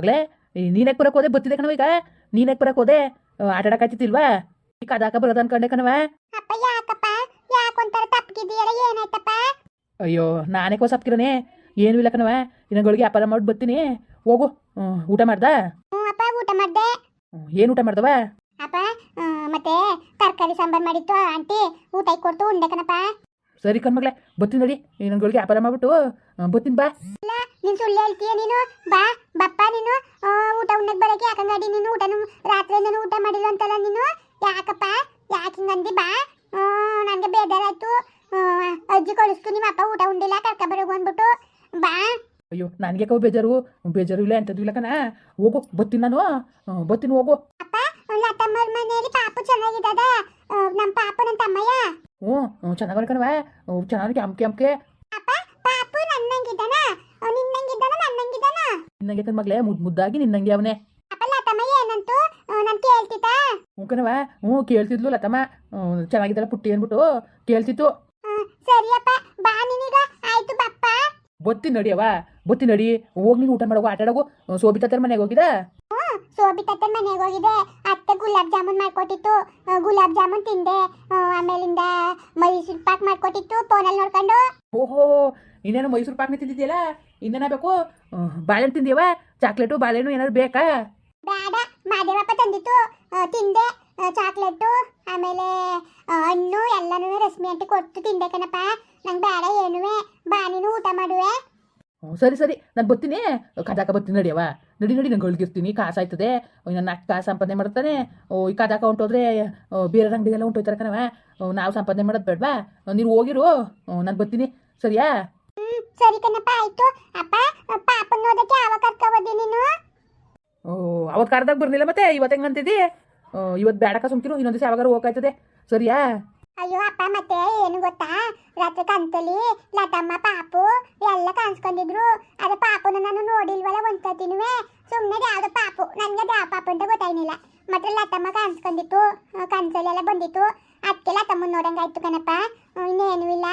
ಮಗಳೇ ನೀನೇ ಬರೋಕೆ ಹೋದೆ ಬತ್ತಿದೆ ಕಣವ ಈಗ. ನೀನೇ ಬರೋಕೆ ಹೋದೆ ಆಟಾಡಕ್ ಆಟ ಈಗ ಈ ಕದಾಕ ಬರೋದು ಅನ್ಕೊಂಡೆ ಕಣವ ಅಯ್ಯೋ ನಾನೇ ಕೋಸ ಹಪ್ಕಿರನೆ ಏನು ಇಲ್ಲ ಕಣವ ಇನ್ನೊಳಗೆ ವ್ಯಾಪಾರ ಮಾಡಿ ಬರ್ತೀನಿ. ಹೋಗು. ಊಟ ಮಾಡ್ದ? ಊಟ ಮಾಡ್ದೆ. ಏನು ಊಟ ಮಾಡ್ದವ ಅಪ್ಪ ಮತ್ತೆ ತರಕಾರಿ ಸಾಂಬಾರ್ ಮಾಡಿತ್ತು ಆಂಟಿ. ಊಟ ಕೊಡ್ತು ಉಂಡೆ ಕಣಪ್ಪ. ಸರಿ ಕಣ್ಮಗ್ಳೆ ಬರ್ತೀನಿ ನೋಡಿ. ಇನ್ನೊಂಗಳಿಗೆ ವ್ಯಾಪಾರ ಮಾಡ್ಬಿಟ್ಟು ಬತ್ತಿನ ಬರ್ತೀನಿ ಬಾ. ನೀನ್ ಸುಳ್ಳು ಹೇಳ್ತೀಯ ನೀನು? ಬಾ ಬಪ್ಪ ನೀನು. ಊಟ ಉಣ್ಣಕ್ ಬರಕ್ಕೆ ಯಾಕಂಗಡಿ ನೀನು ಊಟನು ರಾತ್ರಿಯಿಂದನು ಊಟ ಮಾಡಿಲ್ಲ ಅಂತಲ್ಲ ನೀನು? ಯಾಕಪ್ಪ? ಯಾಕೆ ಹಿಂಗಂದಿ ಬಾ. ನನಗೆ ಬೇಜಾರಾಯ್ತು. ಅಜ್ಜಿ ಕಳಿಸ್ತು. ನಿಮ್ಮ ಅಪ್ಪ ಊಟ ಉಂಡಿಲ್ಲ ಕರ್ಕ ಬರೋಗು ಅಂದ್ಬಿಟ್ಟು. ಬಾ. ಅಯ್ಯೋ ನನಗೆ ಕವು ಬೇಜಾರು? ಬೇಜಾರು ಇಲ್ಲ ಎಂಥದ್ದು ಇಲ್ಲ ಕಣ. ಹೋಗು ಬತ್ತೀನಿ ನಾನು. ಬತ್ತೀನಿ ಹೋಗು. ಅಪ್ಪ ಲತಮ್ಮರ ಮನೆಯಲ್ಲಿ ಪಾಪು ಚೆನ್ನಾಗಿದ್ದದ? ನಮ್ಮ ಪಾಪು ನನ್ನ ತಮ್ಮಯ್ಯ? ಹ್ಞೂ ಹ್ಞೂ ಚೆನ್ನಾಗಿ ಕಣವ ಚೆನ್ನಾಗಿ ಕೆಂಪೆ ಕೆಂಪೆ ಅಪ್ಪ ಪಾಪು ನನ್ನಂಗಿದ್ದಾನ ಅವ್ನ್ ನಿನ್ನಂಗಿದ್ದಾನ ನನ್ನಂಗಿದ್ದಾನ ನಿನ್ನಂಗೆ ಕಣ್ಮಗ್ಳೆ ಮುದ್ದು ಮುದ್ದಾಗಿ ನಿನ್ನಂಗೆ ಅವನೇ. ಅಪ್ಪ ಲತಮ್ಮಯ್ಯ ಏನಂತು? ನಾನು ಕೇಳ್ತಿದ್ದ ಹ್ಞೂ ಕಣವ ಹ್ಞೂ ಕೇಳ್ತಿದ್ಲು ಲತಮ್ಮ. ಚೆನ್ನಾಗಿದ್ದಲ್ಲ ಪುಟ್ಟಿ ಅಂದ್ಬಿಟ್ಟು ಕೇಳ್ತಿತ್ತು. ಸರಿಯಪ್ಪ ಬಾ ನೀನೀಗ. ಆಯ್ತು ಬಪ್ಪ. ಬತ್ತೀನಿ ನಡಿಯವ ಬತ್ತಿ ನಡಿ. ಹೋಗಿ ನೀನು ಊಟ ಮಾಡೋಗು ಆಟಾಡೋಗು ಸೋಬಿತಾ ತರ ಮನೆಗೆ ಹೋಗಿದ ಸೋಬಿತತ್ತೆ ಮನೆಗೆ ಹೋಗಿದೆ. ಅತ್ತೆ ಗುಲಾಬ್ ಜಾಮೂನ್ ಮಾಡ್ಕೊಟ್ಟಿತ್ತು. ಗುಲಾಬ್ ಜಾಮೂನ್ ತಿಂದೆ. ಆಮೇಲಿಂದ ಮೈಸೂರು ಪಾಕ್ ಮಾಡ್ಕೊಟ್ಟಿತ್ತು ಫೋನಲ್ಲಿ ನೋಡ್ಕೊಂಡು. ಓಹೋ ಇನ್ನೇನು ಮೈಸೂರು ಪಾಕ್ನೆ ತಿಂದಿದ್ಯಲ್ಲ ಇನ್ನೇನ ಬೇಕು? ಬಾಳೆಹಣ್ಣು ತಿಂದಿಯವ? ಚಾಕ್ಲೇಟು ಬಾಳೆಹಣ್ಣು ಏನಾದ್ರು ಬೇಕಾ? ಬೇಡ ಮಾದೇವಪ್ಪ ತಂದಿತ್ತು. ತಿಂದೆ. ಚಾಕ್ಲೇಟು ಆಮೇಲೆ ಹಣ್ಣು ಎಲ್ಲನೂ ರಶ್ಮಿ ಅಂತ ಕೊಟ್ಟು ತಿಂದೆ ಕಣಪ್ಪ. ನಂಗೆ ಬೇಡ ಏನುವೆ. ಬಾ ನೀನು ಊಟ ಮಾಡುವೆ. ಸರಿ ಸರಿ. ನಾನು ಬರ್ತೀನಿ. ಕದಾಕ ಬರ್ತೀನಿ ನಡಿಯವ ನಡಿ ನಡಿ ನಂಗೆ ಹೊಳ್ಗಿರ್ತೀನಿ ಕಾಸು ಆಯ್ತದೆ. ನಾನು ನಾಲ್ಕು ಕಾಸು ಸಂಪಾದನೆ ಮಾಡ್ತಾನೆ. ಓ ಈ ಕದಾಕ ಹೊಂಟೋದ್ರೆ ಬೇರೆ ಅಂಗಡಿಗೆಲ್ಲ ಹೊಂಟೋಯ್ತಾರೆ ಕಣವ ನಾವು ಸಂಪಾದನೆ ಮಾಡೋದು ಬೇಡವಾ? ನೀನು ಹೋಗಿರು. ನಾನು ಬರ್ತೀನಿ. ಸರಿಯಾ? ಸರಿ ಕಣಪ್ಪ ಆಯ್ತು. ಅಪ್ಪ ಪಾಪನ್ ಓದಕ್ಕೆ ಯಾವಾಗ ಕರ್ಕೋಬೋದಿ ನೀನು? ಓ ಅವತ್ತು ಕರ್ದಾಗ ಬರ್ಲಿಲ್ಲ ಮತ್ತೆ? ಇವತ್ತು ಹೆಂಗಂತಿದ್ದಿ ಇವತ್ತು ಬೇಡಕ ಸುಮ್ಕಿರು ಇನ್ನೊಂದು ದಿವಸ ಯಾವಾಗಾರು ಹೋಗಾಯ್ತದೆ. ಸರಿಯಾ? ಅಯ್ಯೋ ಅಪ್ಪ ಮತ್ತೆ ಏನು ಗೊತ್ತಾ? ರಾತ್ರಿ ಕಂತಲಿ ಲತಮ್ಮ ಪಾಪು ಎಲ್ಲ ಕಾಣಿಸ್ಕೊಂಡಿದ್ರು. ಅದ ಪಾಪನ ನಾನು ನೋಡಿಲ್ವಲ್ಲ ಒಂದ್ಸತಿನೂ ಸುಮ್ಮನೆ ಯಾವ್ದು ಪಾಪು. ನನಗೆ ಯಾವ ಪಾಪ ಅಂತ ಗೊತ್ತಾಯ್ನಿಲ್ಲ ಮತ್ತೆ ಲತಮ್ಮ ಕಾಣಿಸ್ಕೊಂಡಿತ್ತು. ಕನ್ಸಲೆಲ್ಲ ಬಂದಿತ್ತು. ಅದಕ್ಕೆ ಲತಮ್ಮ ನೋಡಂಗಾಯ್ತು ಕಣಪ್ಪ. ಇನ್ನೇನು ಇಲ್ಲ.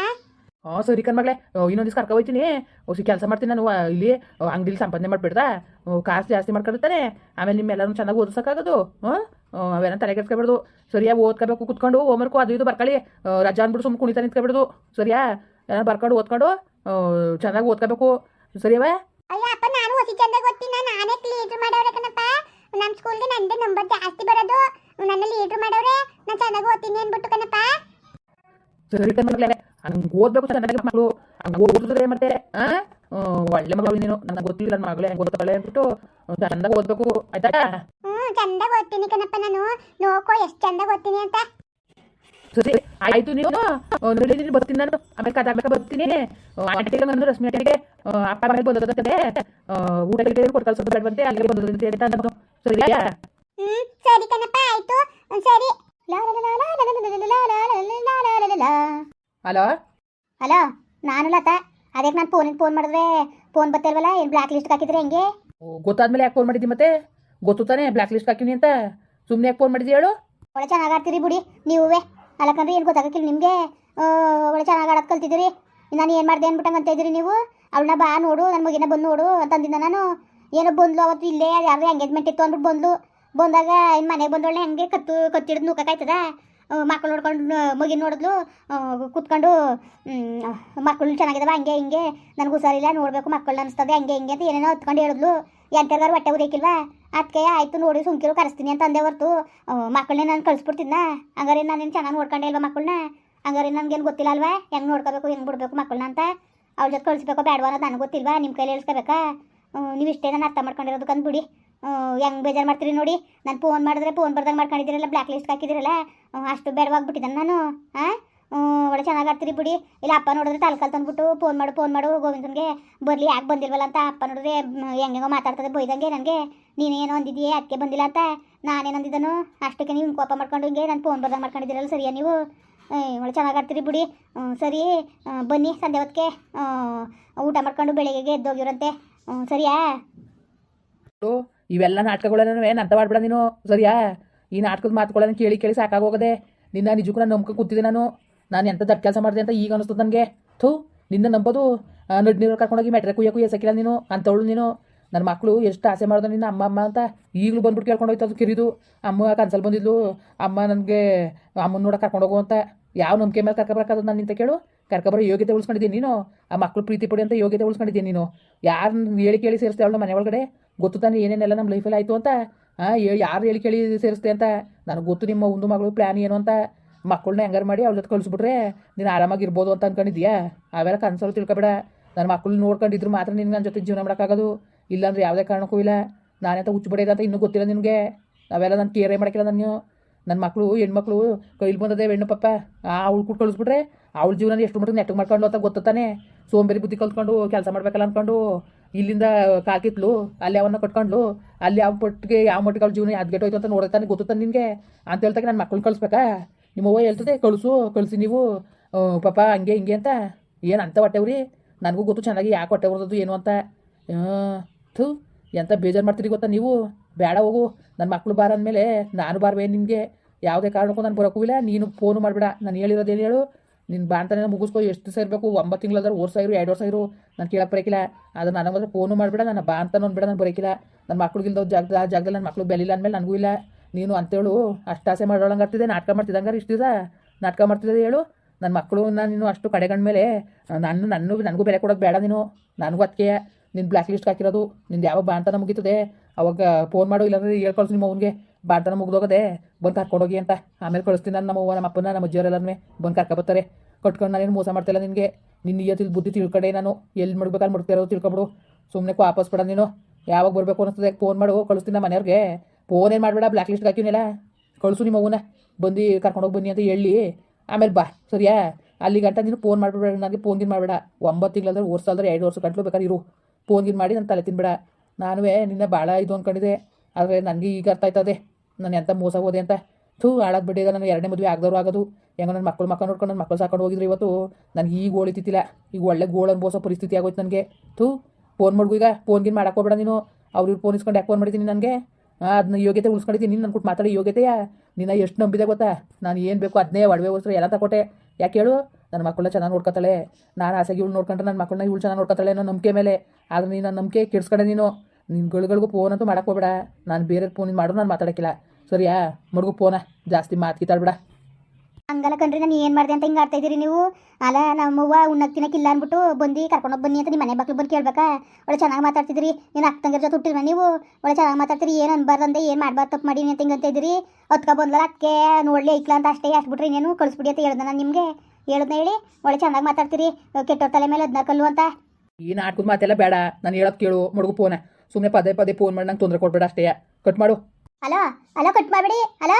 ಹಾಂ ಸರಿ ಕಣ್ಮಗ್ಳೆ ಇನ್ನೊಂದು ದಿವಸ ಕರ್ಕೊ ಹೋಯ್ತೀನಿ. ಹೊಸ ಕೆಲಸ ಮಾಡ್ತೀನಿ ನಾನು. ಇಲ್ಲಿ ಅಂಗಡಿಲಿ ಸಂಪಾದನೆ ಮಾಡ್ಬಿಡ್ತಾ. ಕಾಸು ಜಾಸ್ತಿ ಮಾಡ್ಕೊಂಡಿರ್ತಾನೆ ಆಮೇಲೆ ನಿಮ್ಮೆಲ್ಲರೂ ಚೆನ್ನಾಗಿ ಓದಿಸೋಕ್ಕಾಗೋದು. ಹಾಂ ಅವೆಲ್ಲ ತಲೆ ಕೆಡ್ಸ್ಕೊಬಿಡ್ದು. ಸರಿಯಾಗಿ ಓದ್ಕೋಬೇಕು ಕುತ್ಕೊಂಡು. ಹೋಮ್ವರ್ಕು ಅದು ಇದು ಬರ್ಕೊಳ್ಳಿ. ರಜಾ ಅಂದ್ಬಿಟ್ಟು ಸುಮ್ಮನೆ ಕುಣಿತಾ ನಿಂತ್ಕೊಬಿಡ್ದು. ಸರಿಯಾ? ಬರ್ಕೊಂಡು ಓದ್ಕೊಂಡು? ಚೆನ್ನಾಗಿ ಓದ್ಕೋಬೇಕು ಸರಿಯವ ಅಯ್ಯ ಅಪ್ಪ ನಾನು ಹೊಸ ಚಂದ ಗೊತ್ತಿನ ನಾನೇ ಲೀಡ್ರ್ ಮಾಡವ್ರೆ ಕಣಪ್ಪ. ನಮ್ಮ ಸ್ಕೂಲ್ಗೆ ನಂದೇ ನಂಬರ್ ಜಾಸ್ತಿ ಬರೋದು. ನನ್ನ ಲೀಡ್ರ್ ಮಾಡವ್ರೆ ನಾನು ಚೆನ್ನಾಗಿ ಓದ್ತೀನಿ ಅಂದ್ಬಿಟ್ಟು ಕಣಪ್ಪ. ಸರಿ ಕಣ್ಮಗ್ಳೆ ಹಂಗೆ ಓದ್ಬೇಕು ಚೆನ್ನಾಗಿ ಮಕ್ಕಳು ಹಂಗೆ ಓದಿದ್ರೆ ಮತ್ತೆ ಒಳ್ಳೆ ಮಗಳು ನೀನು ನನಗೆ ಗೊತ್ತಿಲ್ಲ ನನ್ನ ಮಗಳೇ ಹೆಂಗೆ ಓದ್ತಾಳೆ ಅಂದ್ಬಿಟ್ಟು ಚೆನ್ನಾಗಿ ಓದ್ಬೇಕು. ಆಯ್ತಾ? ಹ್ಞೂ ಚಂದ ಓದ್ತೀನಿ ಕಣಪ್ಪ ನಾನು. ನೋಕೋ ಎಷ್ಟು ಚಂದ ಓದ್ತೀನಿ ಅಂತ. ಸರಿ ಆಯ್ತು ನೀವು ನೋಡಿ ನೀನು ಬರ್ತೀನಿ ನಾನು ಆಮೇಲೆ ಕದಾಕ ಬರ್ತೀನಿ ಆಂಟಿಗೆ ನಾನು ರಶ್ಮಿ ಆಂಟಿಗೆ ಅಪ್ಪ ಮನೆಗೆ ಬಂದದಂತೆ ಊಟ ಕೊಟ್ಟು ಕಳ್ಸೋದು ಬೇಡವಂತೆ ಅಲ್ಲಿಗೆ ಬಂದದಂತೆ ಅಂತ ಅಂದ್ರು. ಸರಿಯಾ ಹ್ಮ್ ಸರಿ ಕಣಪ್ಪ ಆಯ್ತು ಸರಿ ಹಲೋ ಹಲೋ ನಾನು ಲತಾ ಅದಕ್ಕೆ ನಾನು ಫೋನಿಗೆ ಫೋನ್ ಮಾಡಿದ್ರೆ ಫೋನ್ ಬರ್ತಿಲ್ವಲ್ಲ ಏನು ಬ್ಲಾಕ್ ಲಿಸ್ಟ್ ಹಾಕಿದ್ರೆ ಹೆಂಗೆ ಗೊತ್ತಾದ್ಮೇಲೆ ಯಾಕೆ ಫೋನ್ ಮಾಡಿದ್ದಿ ಮತ್ತೆ ಗೊತ್ತು ತಾನೇ ಬ್ಲ್ಯಾಕ್ ಲಿಸ್ಟ್ ಹಾಕಿನಿ ಅಂತ ಸುಮ್ಮನೆ ಯಾಕೆ ಫೋನ್ ಮಾಡಿದ್ದಿ ಹೇಳು ಒಳ್ಳೆ ಚೆನ್ನಾಗಿ ಆಡ್ತೀರಿ ಬಿಡಿ ನೀವೇ ಅಲ್ಲಕಂದ್ರೆ ಏನು ಗೊತ್ತಾಗಕ್ಕಿಲ್ಲ ನಿಮಗೆ ಒಳ್ಳೆ ಚೆನ್ನಾಗಿ ಆಡೋದು ಕಲ್ತಿದ್ದೀರಿ? ನಾನು ಏನು ಮಾಡಿದೆ ಅಂದ್ಬಿಟ್ಟಂಗೆ ಅಂತ ಇದ್ದೀರಿ ನೀವು? ಅವಳನ್ನ ಬಾ ನೋಡು ನನ್ನ ಮಗಿನ ಬಂದು ನೋಡು ಅಂತಂದಿದ್ದ ನಾನು. ಏನೋ ಬಂದ್ಲು ಅವತ್ತು ಇಲ್ಲೇ ಯಾರೇ ಎಂಗೇಜ್ಮೆಂಟ್ ಇತ್ತು ಅಂದ್ಬಿಟ್ಟು ಬಂದ್ಲು. ಬಂದಾಗ ಇನ್ನು ಮನೆಗೆ ಬಂದೋಳೆ ಹೆಂಗೆ ಕತ್ತು, ಕತ್ತಿಡ್ದು ನೂಕಾಯ್ತದ ಮಕ್ಕಳು ನೋಡ್ಕೊಂಡು ಮಗಿನ ನೋಡಿದ್ಲು. ಕೂತ್ಕೊಂಡು ಕುತ್ಕೊಂಡು ಮಕ್ಕಳು ಚೆನ್ನಾಗಿದಾವ, ಹಂಗೆ ಹಿಂಗೆ, ನನಗೆ ಹುಷಾರಿಲ್ಲ, ನೋಡಬೇಕು ಮಕ್ಕಳು ಅನಿಸ್ತದೆ, ಹಂಗೆ ಹಿಂಗೆ ಅಂತ ಏನೇನೋ ಹತ್ಕೊಂಡು ಹೇಳಿದ್ಲು. ಎಂತರ್ಗಾರು ಹೊಟ್ಟೆ ದೇಕಿಲ್ವಾ ಅದಕ್ಕೆ ಆಯ್ತು ನೋಡಿ ಸುಮ್ಕಿರು ಕರೆಸ್ತೀನಿ ಅಂತ ಅಂದೆ ಹೊರ್ತು ಮಕ್ಕಳನ್ನೇ ನಾನು ಕಳಿಸ್ಬಿಡ್ತಿದ್ನ? ಹಂಗಾರೆ ನಾನು ಚೆನ್ನಾಗಿ ನೋಡ್ಕೊಂಡೆ ಇಲ್ವಾ ಮಕ್ಕಳನ್ನ ಹಂಗಾರೆ ನನಗೇನು ಗೊತ್ತಿಲ್ಲ ಅಲ್ವಾ? ಹೆಂಗೆ ನೋಡ್ಕೋಬೇಕು, ಹೆಂಗೆ ಬಿಡ್ಬೇಕು ಮಕ್ಕಳನ್ನ ಅಂತ? ಅವ್ರ ಜೊತೆ ಕಳಿಸ್ಬೇಕೋ ಬೇಡವಾ ಅನ್ನೋದು ನನಗೆ ಗೊತ್ತಿಲ್ವಾ? ನಿಮ್ಮ ಕೈಲಿ ಹೇಳ್ಸ್ಕೋಬೇಕಾ? ನೀವು ಇಷ್ಟೇ ನಾನು ಅರ್ಥ ಮಾಡ್ಕೊಂಡಿರೋದಕ್ಕೆ ಅಂದ್ಬಿಡಿ ಹೆಂಗೆ ಬೇಜಾರು ಮಾಡ್ತೀರಿ ನೋಡಿ? ನಾನು ಫೋನ್ ಮಾಡಿದ್ರೆ ಫೋನ್ ಬರ್ದಂಗೆ ಮಾಡ್ಕೊಂಡಿದ್ದೀರಲ್ಲ ಬ್ಲ್ಯಾಕ್ ಲಿಸ್ಟ್ ಹಾಕಿದ್ದೀರಲ್ಲ ಅಷ್ಟು ಬೇಡವಾಗ್ಬಿಟ್ಟಿದ್ದಾನೆ ನಾನು ಹಾಂ ಒಳ್ಳೆ ಚೆನ್ನಾಗಿ ಆಡ್ತೀರಿ ಬಿಡಿ. ಇಲ್ಲ, ಅಪ್ಪ ನೋಡಿದ್ರೆ ತಲ್ಕಲ್ ತಂದ್ಬಿಟ್ಟು ಫೋನ್ ಮಾಡು ಫೋನ್ ಮಾಡು, ಗೋವಿಂದನ್ಗೆ ಬರಲಿ, ಯಾಕೆ ಬಂದಿಲ್ವಲ್ಲ ಅಂತ ಅಪ್ಪ ನೋಡಿದ್ರೆ ಹೆಂಗೆ ಹೆಂಗೆಂಗೋ ಮಾತಾಡ್ತದೆ ಬೈದಂಗೆ ನನಗೆ. ನೀನೇನು ಅಂದಿದ್ದೀಯೇ ಅದಕ್ಕೆ ಬಂದಿಲ್ಲ ಅಂತ? ನಾನೇನು ಅಂದಿದ್ದನು? ಅಷ್ಟಕ್ಕೆ ನೀವು ಕೋಪ ಮಾಡ್ಕೊಂಡು ಹಿಂಗೆ ನಾನು ಫೋನ್ ಬರ್ದಂಗೆ ಮಾಡ್ಕೊಂಡಿದ್ದೀರಲ್ಲ, ಸರಿಯಾ ನೀವು? ಒಳ್ಳೆ ಚೆನ್ನಾಗಿ ಆಡ್ತೀರಿ ಬಿಡಿ. ಸರಿ ಬನ್ನಿ ಸಂಜೆ ಹೊತ್ತಿಗೆ ಊಟ ಮಾಡ್ಕೊಂಡು ಬೆಳಿಗ್ಗೆ ಎದ್ದೋಗಿರಂತೆ ಸರಿಯಾ? ಇವೆಲ್ಲ ನಾಟಕಗಳನ್ನ ಏನು ಅರ್ಥ ಮಾಡ್ಬೇಡ ನೀನು, ಸರಿಯಾ? ಈ ನಾಟಕದ ಮಾತುಗಳನ್ನು ಕೇಳಿ ಕೇಳಿ ಸಾಕಾಗೋಗದೆ, ನಿನ್ನ ನಿಜಕ್ಕೂ ನಾನು ನಂಬ್ಕೊಂಡು ಕೂತಿದ್ದೆ ನಾನು. ನಾನು ಎಂಥ ದಟ್ಟ ಕೆಲಸ ಮಾಡಿದೆ ಅಂತ ಈಗ ಅನಿಸ್ತದೆ ನನಗೆ? ಥೂ, ನಿನ್ನ ನಂಬೋದು ನಡ್ ನೀರು ಕರ್ಕೊಂಡೋಗಿ ಮೆಟ್ರೆ ಕುಯ್ಯ ಕುಯ್ಯ ಸಕ್ಕಿಲ್ಲ ನೀನು ಅಂಥವಳು ನೀನು. ನನ್ನ ಮಕ್ಕಳು ಎಷ್ಟು ಆಸೆ ಮಾಡಿದ್ರು ನಿನ್ನ ಅಮ್ಮ ಅಮ್ಮ ಅಂತ ಈಗಲೂ ಬಂದ್ಬಿಟ್ಟು ಕೇಳ್ಕೊಂಡು ಹೋಯ್ತು ಅದು ಕಿರಿದು. ಅಮ್ಮ ಕನ್ಸಲ್ ಬಂದಿದ್ಲು. ಅಮ್ಮ ನನಗೆ ಅಮ್ಮನ ನೋಡ ಕರ್ಕೊಂಡು ಹೋಗು ಅಂತ ಯಾವ ನಂಬಿಕೆ ಮೇಲೆ ಕರ್ಕೊಬರ್ಕಾದ ನಾನು ನಿಂತ ಕೇಳು? ಕರ್ಕೊಬರೋ ಯೋಗ್ಯತೆ ಉಳಿಸ್ಕೊಂಡಿದ್ದೀನಿ ನೀನು. ಆ ಮಕ್ಕಳು ಪ್ರೀತಿ ಪಡಿ ಅಂತ ಯೋಗ್ಯತೆ ಉಳಿಸ್ಕೊಂಡಿದ್ದೀನಿ ನೀನು. ಯಾರು ಹೇಳಿ ಕೇಳಿ ಸೇರಿಸ್ತೆ ಅವಳು ಮನೆ ಒಳಗಡೆ? ಗೊತ್ತು ತಾನೆ ಏನೇನೆಲ್ಲ ನಮ್ಮ ಲೈಫಲ್ಲಿ ಆಯಿತು ಅಂತ? ಹಾಂ ಯಾರು ಹೇಳಿ ಕೇಳಿ ಸೇರಿಸ್ತೆ ಅಂತ? ನನಗೆ ಗೊತ್ತು ನಿಮ್ಮ ಒಂದು ಮಗಳು ಪ್ಲ್ಯಾನ್ ಏನು ಅಂತ? ಮಕ್ಕಳನ್ನ ಹೆಂಗಾರು ಮಾಡಿ ಅವ್ಳ ಜೊತೆ ಕಳಿಸ್ಬಿಟ್ರೆ ನೀನು ಆರಾಮಾಗಿರ್ಬೋದು ಅಂತ ಅನ್ಕೊಂಡಿದ್ಯಾ ಅವೆಲ್ಲ ಕನ್ಸಲ್ಲಿ ತಿಳ್ಕೊಬೇಡ. ನನ್ನ ಮಕ್ಕಳು ನೋಡ್ಕೊಂಡಿದ್ರು ಮಾತ್ರ ನಿನ್ಗೆ ನನ್ನ ಜೊತೆ ಜೀವನ ಮಾಡೋಕ್ಕಾಗೋದು. ಇಲ್ಲಾಂದ್ರೆ ಯಾವುದೇ ಕಾರಣಕ್ಕೂ ಇಲ್ಲ. ನಾನೆಂತ ಹುಚ್ಚು ಅಂತ ಇನ್ನೂ ಗೊತ್ತಿಲ್ಲ ನಿನಗೆ. ಅವೆಲ್ಲ ನಾನು ಕೇರೇ ಮಾಡೋಕ್ಕಿಲ್ಲ ನಾನು. ನನ್ನ ಮಕ್ಕಳು ಹೆಣ್ಮಕ್ಳು ಕೈಲಿ ಬಂದದೆ ಹೆಣ್ಣು ಪಪ್ಪ. ಅವಳು ಕೂಡ ಕಳಿಸ್ಬಿಟ್ರೆ ಅವಳ ಜೀವನ ಎಷ್ಟು ಮಟ್ಟಿಗೆ ನೆಟ್ಟಗೆ ಮಾಡ್ಕೊಂಡು ಅಂತ ಗೊತ್ತಾನೆ ಸೋಂಬೇರಿ ಬುದ್ಧಿ ಕಲ್ತ್ಕೊಂಡು ಕೆಲಸ ಮಾಡ್ಬೇಕಲ್ಲ ಅಂದ್ಕೊಂಡು ಇಲ್ಲಿಂದ ಕಾಕಿತ್ಲು ಅಲ್ಲಿ ಅವನ್ನ ಕಟ್ಕೊಂಡು ಅಲ್ಲಿ ಯಾವ ಪಟ್ಟಿಗೆ ಯಾವ ಮಟ್ಟಿಗೆ ಅವ್ಳ ಜೀವನ ಅದ್ಗೆಟ್ಟೋಯ್ತು ಅಂತ ನೋಡ್ತಾನೆ ಗೊತ್ತಾನೆ ನಿನಗೆ. ಅಂತ ಹೇಳ್ತಾಗ ನನ್ನ ಮಕ್ಕಳು ಕಳಿಸ್ಬೇಕಾ? ನಿಮ್ಮ ಅವ್ವ ಹೇಳ್ತದೆ, ಕಳಿಸು, ಕಳಿಸಿ ನೀವು ಪಾಪ ಹಂಗೆ ಹಿಂಗೆ ಅಂತ. ಏನು ಅಂತ ಹೊಟ್ಟೆವ್ರಿ? ನನಗೂ ಗೊತ್ತು ಚೆನ್ನಾಗಿ ಯಾಕೆ ಹೊಟ್ಟೆ ಹೊರದದ್ದು ಏನು ಅಂತ. ಥು, ಎಂತ ಬೇಜಾರು ಮಾಡ್ತೀರಿ ಗೊತ್ತಾ ನೀವು? ಬೇಡ ಹೋಗು ನನ್ನ ಮಕ್ಕಳು ಬಾರ ಅಂದಮೇಲೆ ನಾನು ಬಾರ್ವೆ ನಿಮಗೆ. ಯಾವುದೇ ಕಾರಣಕ್ಕೂ ನಾನು ಬರೋಕ್ಕೂ ಇಲ್ಲ, ನೀನು ಫೋನು ಮಾಡಬೇಡ. ನಾನು ಹೇಳಿರೋದೇನು ಹೇಳು? ನಿನ್ನ ಬಾಣ್ತಾನೆ ಮುಗಿಸ್ಕೊ, ಎಷ್ಟು ದಿವಸ ಇರಬೇಕು? ಒಂಬತ್ತು ತಿಂಗಳಾದ್ರೆ ವರ್ಷ ಇರು ಎರಡು ವರ್ಷ ಇರು ನಾನು ಕೇಳಕ್ಕೆ ಬರೋಕಿಲ್ಲ. ಅದು ನನಗೆ ಮಾತ್ರ ಫೋನು ಮಾಡಬೇಡ, ನನ್ನ ಬಾ ಅಂತ ನಾನು ಬರೋಕಿಲ್ಲ. ನನ್ನ ಮಕ್ಳಿಗಿಲ್ದ ಜಾಗ ಆ ಜಾಗದಲ್ಲಿ ನನ್ನ ಮಕ್ಕಳು ಬೆಲಿಲ್ಲ ಅಂದಮೇಲೆ ನನಗೂ ಇಲ್ಲ. ನೀನು ಅಂತೇಳು, ಅಷ್ಟು ಆಸೆ ಮಾಡೋಳಂಗೆ ಆಗ್ತಿದೆ, ನಾಟಕ ಮಾಡ್ತಿದ್ದಂಗಾರೆ ಇಷ್ಟು ದಿವಸ? ನಾಟಕ ಮಾಡ್ತಿದ್ದೆ ಹೇಳು. ನನ್ನ ಮಕ್ಕಳು ನಾನು ನೀನು ಅಷ್ಟು ಕಡೆಗಂಡ ನಾನು, ನನ್ನ, ನನಗೂ ಬೆಲೆ ಕೊಡೋದು ಬೇಡ ನೀನು. ನನಗೂ ಅದಕ್ಕೆ ನಿನ್ನ ಬ್ಲ್ಯಾಕ್ ಲಿಸ್ಟ್ ಹಾಕಿರೋದು, ನಿಂದು ಯಾವಾಗ ಬಾಣ್ತನ ಮುಗೀತದೆ? ಅವಾಗ ಫೋನ್ ಮಾಡು, ಇಲ್ಲಾಂದ್ರೆ ಹೇಳ್ಕೊಳ್ಸಿ ನಿಮ್ಮ ಅವ್ನಿಗೆ. ಬಾಣ್ತನ ಮುಗ್ದೋಗದೆ, ಬಂದು ಕರ್ಕೊಂಡೋಗಿ ಅಂತ. ಆಮೇಲೆ ಕಳಿಸ್ತೀನಿ ನಾನು ನಮ್ಮ ನಮ್ಮ ಅಪ್ಪನ, ನಮ್ಮ ಅಜ್ಜಿಯವರೆಲ್ಲರೂ ಬಂದು ಕರ್ಕೊಬರ್ತಾರೆ ಕಟ್ಕೊಂಡು ನಾನೇನು ಮೋಸ ಮಾಡ್ತಿಲ್ಲ ನಿನಗೆ. ನಿನ್ನ ನಿಯತ್ತಿಲ್ ಬುದ್ಧಿ ತಿಳ್ಕೊಂಡೆ ನಾನು. ಎಲ್ಲಿ ಮಾಡ್ಬೇಕಾದ್ರೆ ಮುಡ್ತಿರೋದು ತಿಳ್ಕೊಬಿಡು. ಸುಮ್ಮನೆ ವಾಪಸ್ ಬಿಡ ನೀನು. ಯಾವಾಗ ಬರಬೇಕು ಅನ್ನಿಸ್ತದೆ ಫೋನ್ ಮಾಡು, ಕಳಿಸ್ತೀನಿ ನಮ್ಮ ಮನೆಯವ್ರಿಗೆ. ಫೋನ್ ಏನು ಮಾಡಬೇಡ ಬ್ಲ್ಯಾಕ್ ಲಿಸ್ಟ್ ಹಾಕಿನಿಲ್ಲ ಕಳಿಸು ನಿಮ್ಮ ಮಗುನ ಬಂದು ಕರ್ಕೊಂಡೋಗಿ ಬನ್ನಿ ಅಂತ ಹೇಳಿ. ಆಮೇಲೆ ಬಾ, ಸರಿಯಾ? ಅಲ್ಲಿ ಗಂಟ ನೀನು ಫೋನ್ ಮಾಡಿಬಿಡ ನನಗೆ ಫೋನ್ ಗಿನ್ ಮಾಡಬೇಡ. ಒಂಬತ್ತು ತಿಂಗಳಂದ್ರೆ, ವರ್ಷ ಅಲ್ದ್ರೆ ಎರಡು ವರ್ಷ ಗಂಟಲು ಬೇಕಾದ್ರೆ ಇರು. ಫೋನ್ ಗಿನ್ ಮಾಡಿ ನಾನು ತಲೆ ತಿನ್ಬೇಡ. ನಾನು ನಿನ್ನ ಭಾಳ ಇದು ಅಂದ್ಕೊಂಡಿದ್ದೆ ಆದರೆ ನನಗೆ ಈಗ ಅರ್ಥ ಆಯ್ತದೆ. ನಾನು ಎಂತ ಮೋಸ ಹೋದೆ ಅಂತ. ಥೂ, ಹಾಳಾದ್ ಬಿಟ್ಟಿದೆ ನಾನು ಎರಡನೇ ಮದುವೆ ಆಗದವ್ರು ಆಗೋದು. ಹೆಂಗೋ ನನ್ನ ಮಕ್ಕಳು ಮಕ್ಕಳು ನೋಡ್ಕೊಂಡು ನನ್ನ ಮಕ್ಕಳು ಸಾಕೊಂಡು ಹೋಗಿದ್ರು ಇವತ್ತು. ನನಗೆ ಈಗ ಗೋಳಿತಿತ್ತಿಲ್ಲ ಈಗ ಒಳ್ಳೆ ಗೋಳು ಅನ್ಬೋಸೋ ಪರಿಸ್ಥಿತಿ ಆಗೋಯ್ತು ನನಗೆ. ಥೂ ಫೋನ್ ಮಾಡ್ಗು ಈಗ. ಫೋನ್ ಗಿನ್ ಮಾಡಕ್ಕೋಬೇಡ ನೀನು. ಅವ್ರಿಗೆ ಫೋನ್ ಇಸ್ಕೊಂಡು ಯಾಕೆ ಫೋನ್ ಮಾಡಿದ್ದೀನಿ ನನಗೆ ಅದನ್ನ ಯೋಗ್ಯತೆ ಉಳಿಸ್ಕೊಂಡಿದ್ದೀನಿ, ನೀನು ಅನ್ಕೊಟ್ಟು ಮಾತಾಡಿ ಯೋಗ್ಯತೆಯಾ ನಿನ್ನ ಎಷ್ಟು ನಂಬಿದೆ ಗೊತ್ತಾ? ನಾನು ಏನು ಬೇಕು ಅದನ್ನೇ ಒಡವೆ ಹೊಸ್ರು ಎಲ್ಲ ತಗೊಟ್ಟೆ ಯಾಕೆ ಹೇಳು? ನನ್ನ ಮಕ್ಕಳನ್ನ ಚೆನ್ನಾಗಿ ನೋಡ್ಕೊತಾಳೆ. ನಾನು ಆಸೆಗೆ ಇವಳು ನೋಡ್ಕೊಂಡ್ರೆ ನನ್ನ ಮಕ್ಕಳನ್ನ ಇವಳು ಚೆನ್ನಾಗಿ ನೋಡ್ಕೊತಾಳೆ ಅನ್ನೋ ನಂಬಿಕೆ ಮೇಲೆ. ಆದರೆ ನೀನು ನನ್ನ ನಂಬಿಕೆ ಕೆಡ್ಸ್ಕೊಂಡೆ ನೀನು. ನಿನ್ನ ಗಳಿಗಳಿಗೂ ಫೋನ್ ಅಂತೂ ಮಾಡಕ್ಕೆ ಹೋಗ್ಬೇಡ. ನಾನು ಬೇರೆ ಫೋನಿಂದ ಮಾಡೋ ನಾನು ಮಾತಾಡೋಕ್ಕಿಲ್ಲ. ಸರಿಯಾ? ಮರುಗು ಫೋನ ಜಾಸ್ತಿ ಮಾತು ಕಿತ್ತಾಡ್ಬೇಡ. ಹಂಗಲ್ಲ ಕಣ್ರಿ ನಾನು ಏನು ಮಾಡಿದೆ ಅಂತ ಹಿಂಗೆ ಆಡ್ತಾ ಇದ್ದೀರಿ ನೀವು? ಅಲ್ಲ ನಮ್ಮವ್ವ ಉಣ್ಣಕ್ಕೆ ತಿನ್ನಕ್ಕಿಲ್ಲ ಅಂದ್ಬಿಟ್ಟು ಬಂದು ಕರ್ಕೊಂಡೋಗಿ ಬನ್ನಿ ಅಂತ ನಿಮ್ಮ ಮನೆ ಬಾಕ್ಲು ಬಂದು ಕೇಳ್ಬೇಕಾ? ಒಳ್ಳೆ ಚೆನ್ನಾಗಿ ಮಾತಾಡ್ತಿದ್ರಿ ನೀನು ಅಕ್ಕಂಗಿರ ಜೊತೆ ಹುಟ್ಟಿದ್ವ ನೀವು? ಒಳ್ಳೆ ಚೆನ್ನಾಗಿ ಮಾತಾಡ್ತೀರಿ ಏನು ಅನ್ಬಾರ್ದಂದೆ ಏನು ಮಾಡ್ಬಾರ್ದು ತಪ್ಪು ಮಾಡಿ ಅಂತ ಹಿಂಗಂತ ಇದ್ದೀರಿ? ಅತ್ಕ ಬಂದ್ಲಲ್ಲ ಅಕ್ಕೆ ನೋಡ್ಲಿ ಐಕ್ಲ ಅಂತ ಅಷ್ಟೇ ಅಷ್ಟು ಬಿಟ್ರಿ ಇನ್ನೇನು ಕಳಿಸ್ಬಿಡಿ ಅಂತ ಹೇಳ್ದೆ ನಾನು ನಿಮಗೆ. ಹೇಳ್ದೆ ಹೇಳಿ ಒಳ್ಳೆ ಚೆನ್ನಾಗಿ ಮಾತಾಡ್ತೀರಿ. ಕೆಟ್ಟೋರ್ ತಲೆ ಮೇಲೆ ಅದನ್ನ ಕಲ್ಲು ಅಂತ. ಈ ನಾಟಕದ ಮಾತೆಲ್ಲ ಬೇಡ ನಾನು ಹೇಳೋದು ಕೇಳು ಮುಡುಗು ಫೋನ. ಸುಮ್ಮನೆ ಪದೇ ಪದೇ ಫೋನ್ ಮಾಡಿ ನಂಗೆ ತೊಂದರೆ ಕೊಡ್ಬೇಡ ಅಷ್ಟೇ. ಕಟ್ ಮಾಡು. ಹಲೋ ಹಲೋ ಕಟ್ ಮಾಡಬೇಡಿ ಹಲೋ